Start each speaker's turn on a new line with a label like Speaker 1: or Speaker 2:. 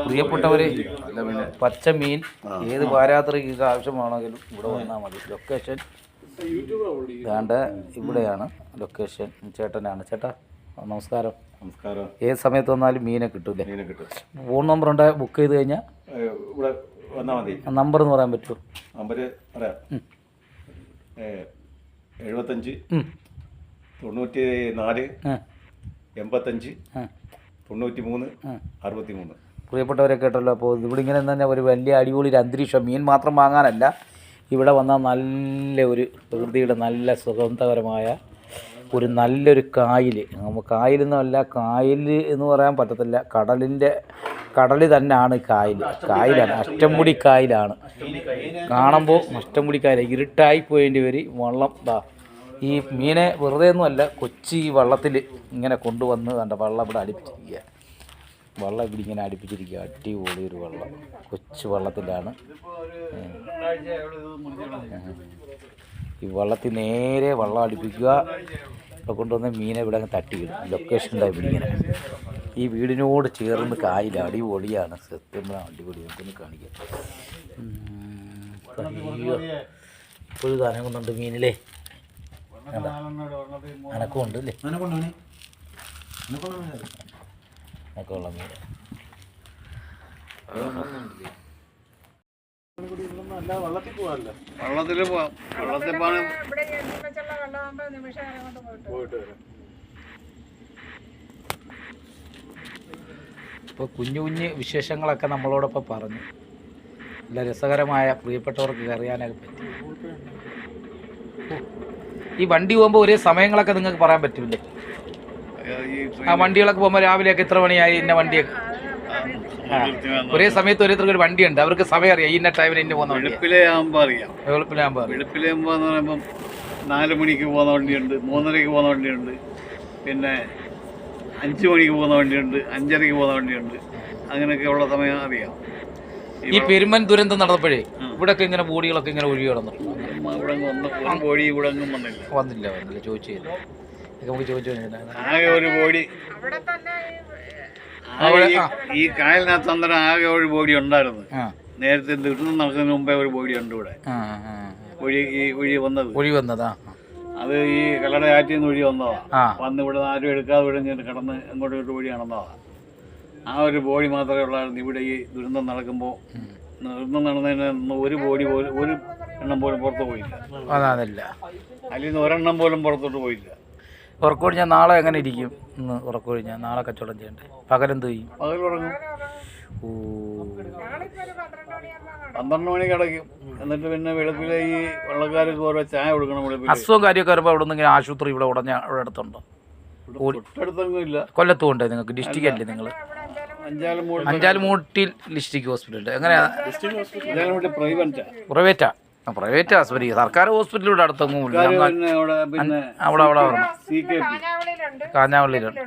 Speaker 1: പ്രിയപ്പെട്ടവര് പച്ച മീൻ ഏത് പാരാത്രിക്ക് ആവശ്യമാണെങ്കിലും ഇവിടെ വന്നാൽ മതി. ലൊക്കേഷൻ വേണ്ട ഇവിടെയാണ്. ലൊക്കേഷൻ ചേട്ടനാണ്. ചേട്ടാ നമസ്കാരം.
Speaker 2: നമസ്കാരം.
Speaker 1: ഏത് സമയത്ത് വന്നാലും മീനെ കിട്ടൂലേ? ഫോൺ നമ്പർ ഉണ്ട് ബുക്ക് ചെയ്ത് കഴിഞ്ഞാൽ
Speaker 2: ഏ, ഇവിടെ വന്നാൽ മതി.
Speaker 1: നമ്പർ എന്ന് പറയാൻ പറ്റുമോ
Speaker 2: നമ്പർ പറയാം. എഴുപത്തഞ്ച്. തൊണ്ണൂറ്റി നാല് എൺപത്തഞ്ച് തൊണ്ണൂറ്റി മൂന്ന് അറുപത്തി മൂന്ന്
Speaker 1: പ്രിയപ്പെട്ടവരെ കേട്ടല്ലോ അപ്പോൾ ഇവിടെ ഇങ്ങനെ തന്നെ ഒരു വലിയ അടിപൊളി ഒരു അന്തരീക്ഷം. മീൻ മാത്രം വാങ്ങാനല്ല ഇവിടെ വന്നാൽ നല്ല ഒരു പ്രകൃതിയുടെ നല്ല സുഗന്ധകരമായ ഒരു നല്ലൊരു കായൽ നമുക്ക് കായലൊന്നുമല്ല കായൽ എന്ന് പറയാൻ പറ്റത്തില്ല. കടലിന്റെ കടൽ തന്നെയാണ് കായൽ കായലാണ് അഷ്ടമുടി കായലാണ്. കാണുമ്പോൾ അഷ്ടമുടി കായൽ ഇരുട്ടായി പോയേണ്ടി വരും വള്ളം. ദാ ഈ മീനെ വെറുതെ ഒന്നുമല്ല കൊച്ചി വള്ളത്തിൽ ഇങ്ങനെ കൊണ്ടുവന്ന് കണ്ട വള്ളം ഇവിടെ അടുപ്പിച്ചിരിക്കുക വള്ളം ഇവിടെ ഇങ്ങനെ അടുപ്പിച്ചിരിക്കുക. അടിപൊളി ഒരു വള്ളം. കൊച്ചു വള്ളത്തിലാണ്. ഈ വള്ളത്തിൽ നേരെ വള്ളം അടുപ്പിക്കുക. ഇപ്പോൾ കൊണ്ടുവന്ന മീനെ ഇവിടെ അങ്ങ് തട്ടിയിടും. ലൊക്കേഷൻ ഇവിടെ ഇങ്ങനെ ഈ വീടിനോട് ചേർന്ന് കായില്ല അടിപൊളിയാണ്. സത്യം അടിപൊളി. നമുക്കൊന്ന് കാണിക്കാം. അയ്യോ. ഇപ്പോഴും അനങ്ങുന്നുണ്ട് മീനില്ലേ? കണ്ടോ? അനക്കമുണ്ട് അല്ലേ? അനക്കമുള്ള മീൻ
Speaker 3: വെള്ളത്തിൽ പോവാം. വള്ളത്തിൽ പോകാൻ
Speaker 4: പോയിട്ട്
Speaker 3: പോയിട്ട് വരാം.
Speaker 1: ഇപ്പോൾ കുഞ്ഞു കുഞ്ഞ് വിശേഷങ്ങളൊക്കെ നമ്മളോടൊപ്പം പറഞ്ഞു. നല്ല രസകരമായ പ്രിയപ്പെട്ടവർക്ക് അറിയാനൊക്കെ പറ്റി. ഈ വണ്ടി പോകുമ്പോൾ ഒരേ സമയങ്ങളൊക്കെ നിങ്ങൾക്ക് പറയാൻ പറ്റില്ലേ ആ വണ്ടികളൊക്കെ പോകുമ്പോൾ രാവിലെയൊക്കെ ഇത്ര മണിയായി ഇന്ന വണ്ടിയൊക്കെ? ഒരേ സമയത്ത് ഓരോരുത്തർക്ക് ഒരു വണ്ടിയുണ്ട്. അവർക്ക് സമയം അറിയാം ഇന്ന ടൈമിൽ ഇന്ന പോകുന്ന വണ്ടി
Speaker 3: വെളുപ്പിലെ ആകുമ്പോൾ അറിയാം.
Speaker 1: എളുപ്പമാകുമ്പോൾ അറിയാം.
Speaker 3: വെളുപ്പിലെ ആകുമ്പോൾ എന്ന് പറയുമ്പം നാല് മണിക്ക് പോകുന്ന വണ്ടിയുണ്ട് മൂന്നരയ്ക്ക് പോകുന്ന വണ്ടിയുണ്ട് പിന്നെ അഞ്ച് മണിക്ക് പോകുന്ന വണ്ടിയുണ്ട് അഞ്ചരയ്ക്ക് പോകുന്ന വണ്ടിയുണ്ട്. അങ്ങനെയൊക്കെ ഉള്ള സമയം അറിയാം.
Speaker 1: ഈ പെരുമൻ ദുരന്തം നടന്നപ്പോഴേ ഇവിടെയൊക്കെ ഇങ്ങനെ ബോഡികളൊക്കെ ഇങ്ങനെ ഒഴുകി കിടന്നു
Speaker 3: വന്നില്ല.
Speaker 1: വന്നില്ല ചോദിച്ചില്ല നമുക്ക് ചോദിച്ചു
Speaker 3: ആകെ ഒരു ബോഡി.
Speaker 4: അവിടെ ഈ
Speaker 3: കായലിനകത്ത് അന്നേരം ആകെ ഒരു ബോഡി ഉണ്ടായിരുന്നു. നേരത്തെ ദുരിതം നടക്കുന്നതിന് മുമ്പേ ഒരു ബോഡി ഉണ്ട് ഇവിടെ. ഒഴി ഈ ഒഴി വന്നത്.
Speaker 1: ഒഴി വന്നതാ?
Speaker 3: അത് ഈ കല്ലട ആറ്റിൽ നിന്ന് ഒഴി വന്നതാ. വന്ന് ഇവിടെ ആരും എടുക്കാതെ ഇവിടെ ഞാൻ കടന്ന് അങ്ങോട്ട് ഒരു വഴി നടന്നതാ. ആ ഒരു ബോഡി മാത്രമേ ഉള്ളായിരുന്നു. ഇവിടെ ഈ ദുരന്തം നടക്കുമ്പോൾ ദുരന്തം നടന്നതിന് ഒരു ബോഡി പോലും ഒരു എണ്ണം പോലും പുറത്ത് പോയില്ല. അതിൽ നിന്ന് ഒരെണ്ണം പോലും പുറത്തോട്ട് പോയില്ല.
Speaker 1: ഉറക്കൊഴിഞ്ഞാൽ നാളെ എങ്ങനെ ഇരിക്കും ഇന്ന് ഉറക്കൊഴിഞ്ഞാൽ നാളെ കച്ചവടം ചെയ്യണ്ടേ? പകരം ചെയ്യും? ഓ.
Speaker 4: പന്ത്രണ്ട്
Speaker 3: മണി കിടക്കും എന്നിട്ട് പിന്നെ വെളുപ്പിലെ ഈ വെള്ളക്കാർക്ക് ഓരോ ചായ കൊടുക്കണം വെളുപ്പിൽ
Speaker 1: അസുഖം കാര്യമൊക്കെ വരുമ്പോൾ അവിടെ നിന്ന് ആശുപത്രി ഇവിടെ ഉടഞ്ഞ ഇവിടെ അടുത്തുണ്ടോ?
Speaker 3: തൊട്ടടുത്തൊന്നും ഇല്ല.
Speaker 1: കൊല്ലത്തും ഉണ്ട് നിങ്ങൾക്ക്? ഡിസ്ട്രിക്റ്റ് അല്ലേ നിങ്ങൾ അഞ്ചാലുമൂട്ടിൽ. District hospital. എങ്ങനെയാ
Speaker 3: പ്രൈവറ്റാ?
Speaker 1: പ്രൈവറ്റാ ആശുപത്രി സർക്കാർ ഹോസ്പിറ്റൽ ഇവിടെ അടുത്തൊന്നും ഇല്ല
Speaker 3: അവിടെ
Speaker 1: അവിടെ കാഞ്ഞാവള്ളിയിലുണ്ട്.